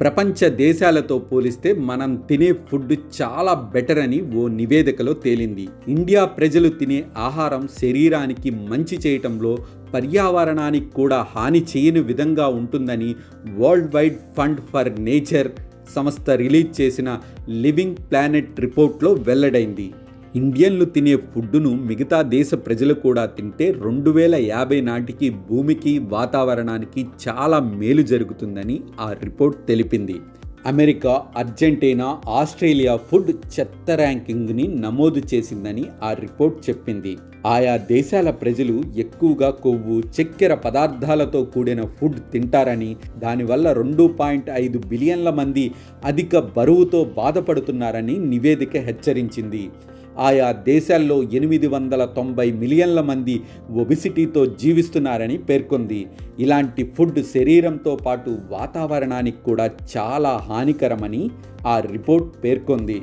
ప్రపంచ దేశాలతో పోలిస్తే మనం తినే ఫుడ్ చాలా బెటర్ అని ఓ నివేదికలో తేలింది. ఇండియా ప్రజలు తినే ఆహారం శరీరానికి మంచి చేయటంలో పర్యావరణానికి కూడా హాని చేయని విధంగా ఉంటుందని world wide fund for nature సంస్థ రిలీజ్ చేసిన లివింగ్ ప్లానెట్ రిపోర్ట్లో వెల్లడైంది. ఇండియన్లు తినే ఫుడ్డును మిగతా దేశ ప్రజలు కూడా తింటే రెండు వేల యాభై నాటికి భూమికి వాతావరణానికి చాలా మేలు జరుగుతుందని ఆ రిపోర్ట్ తెలిపింది. అమెరికా అర్జెంటీనా ఆస్ట్రేలియా ఫుడ్ చెత్త ర్యాంకింగ్ని నమోదు చేసిందని ఆ రిపోర్ట్ చెప్పింది. ఆయా దేశాల ప్రజలు ఎక్కువగా కొవ్వు చక్కెర పదార్థాలతో కూడిన ఫుడ్ తింటారని దానివల్ల రెండు పాయింట్ ఐదు బిలియన్ల మంది అధిక బరువుతో బాధపడుతున్నారని నివేదిక హెచ్చరించింది. ఆయా దేశాల్లో ఎనిమిది వందల తొంభై మిలియన్ల మంది ఒబిసిటీతో జీవిస్తున్నారని పేర్కొంది. ఇలాంటి ఫుడ్ శరీరంతో పాటు వాతావరణానికి కూడా చాలా హానికరమని ఆ రిపోర్ట్ పేర్కొంది.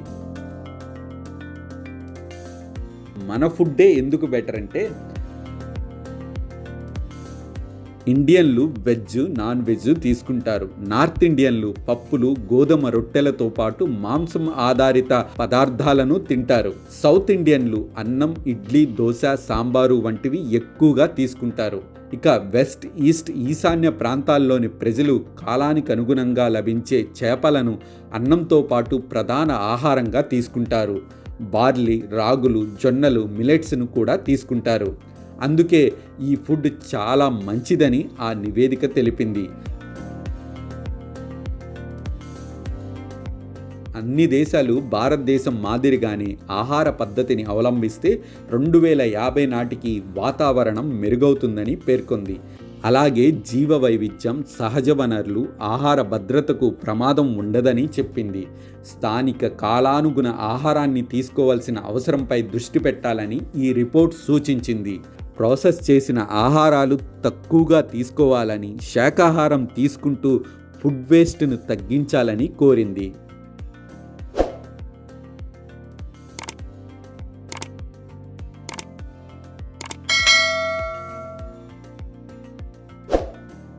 మన ఫుడ్డే ఎందుకు బెటర్ అంటే ఇండియన్లు వెజ్ నాన్ వెజ్ తీసుకుంటారు. నార్త్ ఇండియన్లు పప్పులు గోధుమ రొట్టెలతో పాటు మాంసం ఆధారిత పదార్థాలను తింటారు. సౌత్ ఇండియన్లు అన్నం ఇడ్లీ దోశ సాంబారు వంటివి ఎక్కువగా తీసుకుంటారు. ఇక వెస్ట్ ఈస్ట్ ఈశాన్య ప్రాంతాల్లోని ప్రజలు కాలానికి అనుగుణంగా లభించే చేపలను అన్నంతో పాటు ప్రధాన ఆహారంగా తీసుకుంటారు. బార్లీ రాగులు జొన్నలు మిలెట్స్ను కూడా తీసుకుంటారు. అందుకే ఈ ఫుడ్ చాలా మంచిదని ఆ నివేదిక తెలిపింది. అన్ని దేశాలు భారతదేశం మాదిరిగానే ఆహార పద్ధతిని అవలంబిస్తే రెండు వేల యాభై నాటికి వాతావరణం మెరుగవుతుందని పేర్కొంది. అలాగే జీవ వైవిధ్యం సహజ వనరులు ఆహార భద్రతకు ప్రమాదం ఉండదని చెప్పింది. స్థానిక కాలానుగుణ ఆహారాన్ని తీసుకోవాల్సిన అవసరంపై దృష్టి పెట్టాలని ఈ రిపోర్ట్ సూచించింది. ప్రాసెస్ చేసిన ఆహారాలు తక్కువగా తీసుకోవాలని శాకాహారం తీసుకుంటూ ఫుడ్ వేస్ట్ను తగ్గించాలని కోరింది.